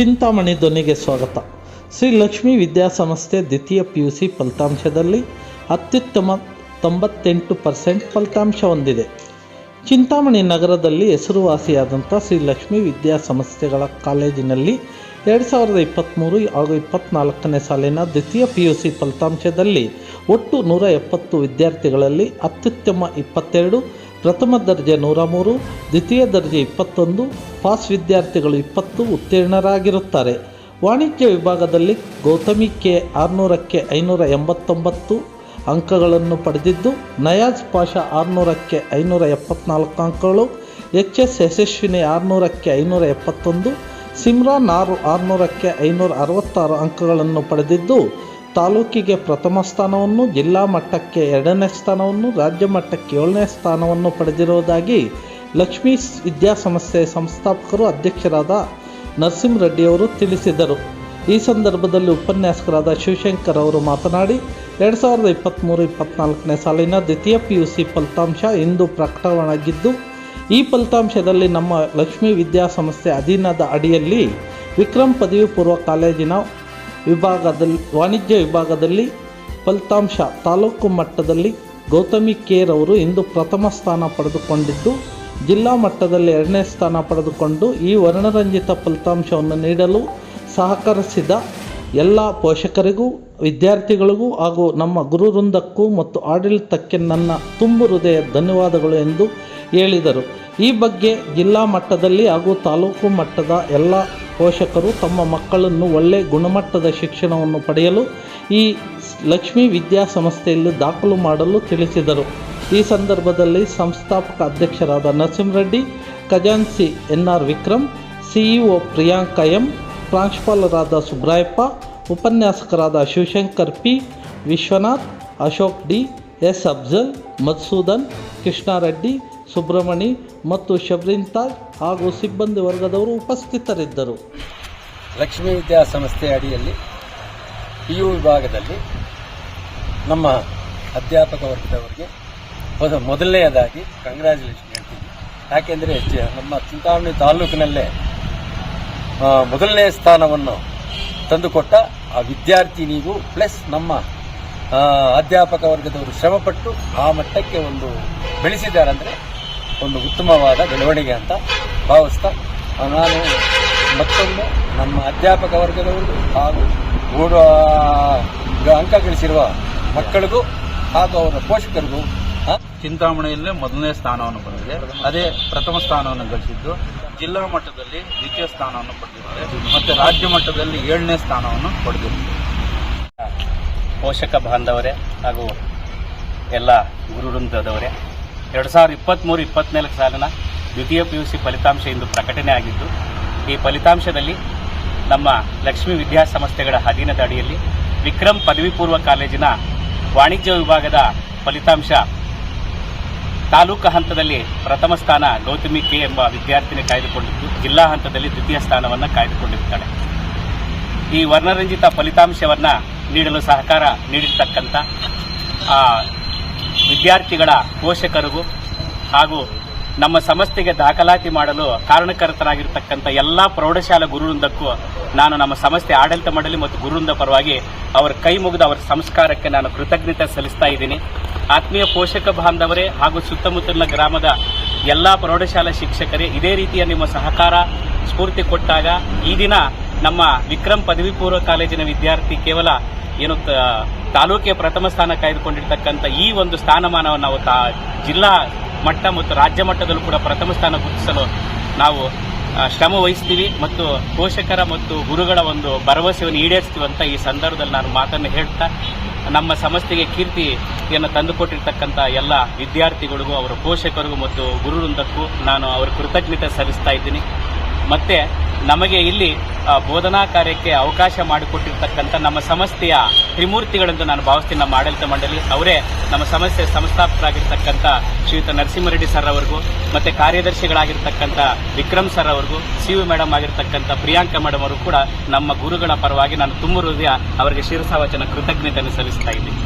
ಚಿಂತಾಮಣಿ ಧ್ವನಿಗೆ ಸ್ವಾಗತ. ಶ್ರೀ ಲಕ್ಷ್ಮೀ ವಿದ್ಯಾಸಂಸ್ಥೆ ದ್ವಿತೀಯ ಪಿ ಯು ಸಿ ಫಲಿತಾಂಶದಲ್ಲಿ ಅತ್ಯುತ್ತಮ ತೊಂಬತ್ತೆಂಟು ಪರ್ಸೆಂಟ್ ಫಲಿತಾಂಶ ಹೊಂದಿದೆ. ಚಿಂತಾಮಣಿ ನಗರದಲ್ಲಿ ಹೆಸರುವಾಸಿಯಾದಂಥ ಶ್ರೀ ಲಕ್ಷ್ಮೀ ವಿದ್ಯಾಸಂಸ್ಥೆಗಳ ಕಾಲೇಜಿನಲ್ಲಿ ಎರಡು ಸಾವಿರದ ಇಪ್ಪತ್ತ್ಮೂರು ಹಾಗೂ ಇಪ್ಪತ್ತ್ನಾಲ್ಕನೇ ಸಾಲಿನ ದ್ವಿತೀಯ ಪಿ ಯು ಸಿ ಫಲಿತಾಂಶದಲ್ಲಿ ಒಟ್ಟು ನೂರ ಎಪ್ಪತ್ತು ವಿದ್ಯಾರ್ಥಿಗಳಲ್ಲಿ ಅತ್ಯುತ್ತಮ ಇಪ್ಪತ್ತೆರಡು ಪ್ರಥಮ ದರ್ಜೆ ನೂರ ಮೂರು, ದ್ವಿತೀಯ ದರ್ಜೆ ಇಪ್ಪತ್ತೊಂದು, ಪಾಸ್ ವಿದ್ಯಾರ್ಥಿಗಳು ಇಪ್ಪತ್ತು ಉತ್ತೀರ್ಣರಾಗಿರುತ್ತಾರೆ. ವಾಣಿಜ್ಯ ವಿಭಾಗದಲ್ಲಿ ಗೌತಮಿ ಕೆ ಆರುನೂರಕ್ಕೆ ಐನೂರ ಎಂಬತ್ತೊಂಬತ್ತು ಅಂಕಗಳನ್ನು ಪಡೆದಿದ್ದು, ನಯಾಜ್ ಪಾಷಾ ಆರುನೂರಕ್ಕೆ ಐನೂರ ಎಪ್ಪತ್ನಾಲ್ಕು ಅಂಕಗಳು ಎಚ್ ಎಸ್ ಯಶಸ್ವಿನಿ ಆರುನೂರಕ್ಕೆ ಐನೂರ ಎಪ್ಪತ್ತೊಂದು, ಸಿಮ್ರಾನ್ ಆರು ಆರುನೂರಕ್ಕೆ ಐನೂರ ಅರವತ್ತಾರು ಅಂಕಗಳನ್ನು ಪಡೆದಿದ್ದು ತಾಲೂಕಿಗೆ ಪ್ರಥಮ ಸ್ಥಾನವನ್ನು, ಜಿಲ್ಲಾ ಮಟ್ಟಕ್ಕೆ ಎರಡನೇ ಸ್ಥಾನವನ್ನು, ರಾಜ್ಯ ಮಟ್ಟಕ್ಕೆ ಏಳನೇ ಸ್ಥಾನವನ್ನು ಪಡೆದಿರುವುದಾಗಿ ಲಕ್ಷ್ಮೀ ವಿದ್ಯಾಸಂಸ್ಥೆ ಸಂಸ್ಥಾಪಕರು ಅಧ್ಯಕ್ಷರಾದ ನರಸಿಂಹರೆಡ್ಡಿಯವರು ತಿಳಿಸಿದರು. ಈ ಸಂದರ್ಭದಲ್ಲಿ ಉಪನ್ಯಾಸಕರಾದ ಶಿವಶಂಕರ್ ಅವರು ಮಾತನಾಡಿ, ಎರಡು ಸಾವಿರದ ಇಪ್ಪತ್ತ್ಮೂರು ಇಪ್ಪತ್ತ್ನಾಲ್ಕನೇ ಸಾಲಿನ ದ್ವಿತೀಯ ಪಿ ಯು ಸಿ ಫಲಿತಾಂಶ ಇಂದು ಪ್ರಕಟವಾಗಿದ್ದು, ಈ ಫಲಿತಾಂಶದಲ್ಲಿ ನಮ್ಮ ಲಕ್ಷ್ಮೀ ವಿದ್ಯಾಸಂಸ್ಥೆ ಅಧೀನದ ಅಡಿಯಲ್ಲಿ ವಿಕ್ರಮ್ ಪದವಿ ಪೂರ್ವ ಕಾಲೇಜಿನ ವಿಭಾಗದಲ್ಲಿ, ವಾಣಿಜ್ಯ ವಿಭಾಗದಲ್ಲಿ ಫಲಿತಾಂಶ ತಾಲೂಕು ಮಟ್ಟದಲ್ಲಿ ಗೌತಮಿ ಕೇರ್ ಅವರು ಇಂದು ಪ್ರಥಮ ಸ್ಥಾನ ಪಡೆದುಕೊಂಡಿದ್ದು, ಜಿಲ್ಲಾ ಮಟ್ಟದಲ್ಲಿ ಎರಡನೇ ಸ್ಥಾನ ಪಡೆದುಕೊಂಡು ಈ ವರ್ಣರಂಜಿತ ಫಲಿತಾಂಶವನ್ನು ನೀಡಲು ಸಹಕರಿಸಿದ ಎಲ್ಲ ಪೋಷಕರಿಗೂ, ವಿದ್ಯಾರ್ಥಿಗಳಿಗೂ ಹಾಗೂ ನಮ್ಮ ಗುರುವೃಂದಕ್ಕೂ ಮತ್ತು ಆಡಳಿತಕ್ಕೆ ನನ್ನ ತುಂಬು ಹೃದಯ ಧನ್ಯವಾದಗಳು ಎಂದು ಹೇಳಿದರು. ಈ ಬಗ್ಗೆ ಜಿಲ್ಲಾ ಮಟ್ಟದಲ್ಲಿ ಹಾಗೂ ತಾಲೂಕು ಮಟ್ಟದ ಎಲ್ಲ ಪೋಷಕರು ತಮ್ಮ ಮಕ್ಕಳನ್ನು ಒಳ್ಳೆಯ ಗುಣಮಟ್ಟದ ಶಿಕ್ಷಣವನ್ನು ಪಡೆಯಲು ಈ ಲಕ್ಷ್ಮೀ ವಿದ್ಯಾಸಂಸ್ಥೆಯಲ್ಲಿ ದಾಖಲು ಮಾಡಲು ತಿಳಿಸಿದರು. ಈ ಸಂದರ್ಭದಲ್ಲಿ ಸಂಸ್ಥಾಪಕ ಅಧ್ಯಕ್ಷರಾದ Narasimhareddy ಖಜಾನ್ಸಿ N R Vikram, CEO Priyanka M, ಪ್ರಾಂಶುಪಾಲರಾದ ಸುಬ್ರಾಯಪ್ಪ, ಉಪನ್ಯಾಸಕರಾದ Shivashankar P, Vishwanath, Ashok D, S Afzal, Madhusudan, Krishnareddy Subrahmani ಮತ್ತು ಶಬ್ರಿನ್ ತಾಜ್ ಹಾಗೂ ಸಿಬ್ಬಂದಿ ವರ್ಗದವರು ಉಪಸ್ಥಿತರಿದ್ದರು. ಲಕ್ಷ್ಮೀ ವಿದ್ಯಾಸಂಸ್ಥೆ ಅಡಿಯಲ್ಲಿ ಪಿ ಯು ವಿಭಾಗದಲ್ಲಿ ನಮ್ಮ ಅಧ್ಯಾಪಕ ವರ್ಗದವರಿಗೆ ಮೊದಲನೆಯದಾಗಿ ಕಂಗ್ರ್ಯಾಚುಲೇಷನ್ ಹೇಳ್ತೀವಿ ಯಾಕೆಂದರೆ ನಮ್ಮ ಚಿಂತಾಮಣಿ ತಾಲೂಕಿನಲ್ಲೇ ಮೊದಲನೇ ಸ್ಥಾನವನ್ನು ತಂದುಕೊಟ್ಟ ಆ ವಿದ್ಯಾರ್ಥಿ ನೀವು ಪ್ಲಸ್ ನಮ್ಮ ಅಧ್ಯಾಪಕ ವರ್ಗದವರು ಶ್ರಮಪಟ್ಟು ಆ ಮಟ್ಟಕ್ಕೆ ಒಂದು ಬೆಳೆಸಿದ್ದಾರೆ ಅಂದರೆ ಒಂದು ಉತ್ತಮವಾದ ಬೆಳವಣಿಗೆ ಅಂತ ಭಾವಿಸ್ತಾ ನಾನು ಮತ್ತೊಮ್ಮೆ ನಮ್ಮ ಅಧ್ಯಾಪಕ ವರ್ಗದವರಿಗೂ ಹಾಗೂ ಓಡ ಅಂಕ ಗಳಿಸಿರುವ ಮಕ್ಕಳಿಗೂ ಹಾಗೂ ಅವರ ಪೋಷಕರಿಗೂ ಆ, ಚಿಂತಾಮಣಿಯಲ್ಲೇ ಮೊದಲನೇ ಸ್ಥಾನವನ್ನು ಬಂದಿದೆ ಅದೇ ಪ್ರಥಮ ಸ್ಥಾನವನ್ನು ಗಳಿಸಿದ್ದು ಜಿಲ್ಲಾ ಮಟ್ಟದಲ್ಲಿ ದ್ವಿತೀಯ ಸ್ಥಾನವನ್ನು ಪಡೆದಿದ್ದಾರೆ. ಮತ್ತು ರಾಜ್ಯ ಮಟ್ಟದಲ್ಲಿ ಏಳನೇ ಸ್ಥಾನವನ್ನು ಪಡೆದಿದ್ದಾರೆ. ಪೋಷಕ ಬಾಂಧವರೇ ಹಾಗೂ ಎಲ್ಲ ಗುರುವೃಂದದವರೇ ಎರಡು ಸಾವಿರದ ಇಪ್ಪತ್ತ್ಮೂರು ಇಪ್ಪತ್ತ್ನಾಲ್ಕು ಸಾಲಿನ ದ್ವಿತೀಯ ಪಿ ಯು ಸಿ ಫಲಿತಾಂಶ ಇಂದು ಪ್ರಕಟಣೆ ಆಗಿದ್ದು, ಈ ಫಲಿತಾಂಶದಲ್ಲಿ ನಮ್ಮ ಲಕ್ಷ್ಮೀ ವಿದ್ಯಾಸಂಸ್ಥೆಗಳ ಅಧೀನದ ಅಡಿಯಲ್ಲಿ ವಿಕ್ರಮ್ ಪದವಿ ಪೂರ್ವ ಕಾಲೇಜಿನ ವಾಣಿಜ್ಯ ವಿಭಾಗದ ಫಲಿತಾಂಶ ತಾಲೂಕು ಹಂತದಲ್ಲಿ ಪ್ರಥಮ ಸ್ಥಾನ ಗೌತಮಿ ಕೆ ಎಂಬ ವಿದ್ಯಾರ್ಥಿನಿ ಕಾಯ್ದುಕೊಂಡಿದ್ದು, ಜಿಲ್ಲಾ ಹಂತದಲ್ಲಿ ದ್ವಿತೀಯ ಸ್ಥಾನವನ್ನು ಕಾಯ್ದುಕೊಂಡಿರ್ತಾಳೆ. ಈ ವರ್ಣರಂಜಿತ ಫಲಿತಾಂಶವನ್ನು ನೀಡಲು ಸಹಕಾರ ನೀಡಿರ್ತಕ್ಕಂಥ ವಿದ್ಯಾರ್ಥಿಗಳ ಪೋಷಕರಿಗೂ ಹಾಗೂ ನಮ್ಮ ಸಂಸ್ಥೆಗೆ ದಾಖಲಾತಿ ಮಾಡಲು ಕಾರಣಕರ್ತರಾಗಿರ್ತಕ್ಕಂಥ ಎಲ್ಲ ಪ್ರೌಢಶಾಲಾ ಗುರುವೃಂದಕ್ಕೂ ನಾನು ನಮ್ಮ ಸಂಸ್ಥೆ ಆಡಳಿತ ಮಂಡಳಿ ಮತ್ತು ಗುರುವೃಂದ ಪರವಾಗಿ ಅವರ ಕೈ ಮುಗಿದು ಅವರ ಸಂಸ್ಕಾರಕ್ಕೆ ನಾನು ಕೃತಜ್ಞತೆ ಸಲ್ಲಿಸ್ತಾ ಇದ್ದೀನಿ. ಆತ್ಮೀಯ ಪೋಷಕ ಬಾಂಧವರೇ ಹಾಗೂ ಸುತ್ತಮುತ್ತಲಿನ ಗ್ರಾಮದ ಎಲ್ಲ ಪ್ರೌಢಶಾಲಾ ಶಿಕ್ಷಕರೇ, ಇದೇ ರೀತಿಯ ನಿಮ್ಮ ಸಹಕಾರ ಸ್ಫೂರ್ತಿ ಕೊಟ್ಟಾಗ ಈ ದಿನ ನಮ್ಮ ವಿಕ್ರಮ್ ಪದವಿ ಪೂರ್ವ ಕಾಲೇಜಿನ ವಿದ್ಯಾರ್ಥಿ ಕೇವಲ ಏನು ತಾಲೂಕಿಗೆ ಪ್ರಥಮ ಸ್ಥಾನ ಕಾಯ್ದುಕೊಂಡಿರ್ತಕ್ಕಂಥ ಈ ಒಂದು ಸ್ಥಾನಮಾನವನ್ನು ನಾವು ತಾ ಜಿಲ್ಲಾ ಮಟ್ಟ ಮತ್ತು ರಾಜ್ಯ ಮಟ್ಟದಲ್ಲೂ ಕೂಡ ಪ್ರಥಮ ಸ್ಥಾನ ಗುರುತಿಸಲು ನಾವು ಶ್ರಮ ವಹಿಸ್ತೀವಿ ಮತ್ತು ಪೋಷಕರ ಮತ್ತು ಗುರುಗಳ ಒಂದು ಭರವಸೆಯನ್ನು ಈಡೇರಿಸ್ತೀವಿ ಅಂತ ಈ ಸಂದರ್ಭದಲ್ಲಿ ನಾನು ಮಾತನ್ನು ಹೇಳ್ತಾ, ನಮ್ಮ ಸಂಸ್ಥೆಗೆ ಕೀರ್ತಿಯನ್ನು ತಂದುಕೊಟ್ಟಿರ್ತಕ್ಕಂಥ ಎಲ್ಲ ವಿದ್ಯಾರ್ಥಿಗಳಿಗೂ, ಅವರ ಪೋಷಕರಿಗೂ ಮತ್ತು ಗುರುವೃಂದಕ್ಕೂ ನಾನು ಅವರ ಕೃತಜ್ಞತೆ ಸಲ್ಲಿಸ್ತಾ ಇದ್ದೀನಿ. ಮತ್ತೆ ನಮಗೆ ಇಲ್ಲಿ ಬೋಧನಾ ಕಾರ್ಯಕ್ಕೆ ಅವಕಾಶ ಮಾಡಿಕೊಟ್ಟಿರ್ತಕ್ಕಂಥ ನಮ್ಮ ಸಂಸ್ಥೆಯ ತ್ರಿಮೂರ್ತಿಗಳೆಂದು ನಾನು ಭಾವಿಸ್ತೀನಿ. ನಮ್ಮ ಆಡಳಿತ ಮಂಡಳಿ ಅವರೇ ನಮ್ಮ ಸಂಸ್ಥೆ ಸಂಸ್ಥಾಪಕರಾಗಿರ್ತಕ್ಕಂಥ ಶ್ರೀಯುತ ನರಸಿಂಹರೆಡ್ಡಿ ಸರ್ ಅವರಿಗೂ, ಮತ್ತು ಕಾರ್ಯದರ್ಶಿಗಳಾಗಿರ್ತಕ್ಕಂಥ ವಿಕ್ರಮ್ ಸರ್ ಅವರಿಗೂ, ಸಿ ವಿ ಮೇಡಮ್ ಆಗಿರ್ತಕ್ಕಂಥ ಪ್ರಿಯಾಂಕಾ ಮೇಡಮ್ ಅವರು ಕೂಡ ನಮ್ಮ ಗುರುಗಳ ಪರವಾಗಿ ನಾನು ತುಂಬ ಹೃದಯ ಅವರಿಗೆ ಶಿರಸಾವಚನ ಕೃತಜ್ಞತೆಯನ್ನು ಸಲ್ಲಿಸ್ತಾ ಇದ್ದೀನಿ.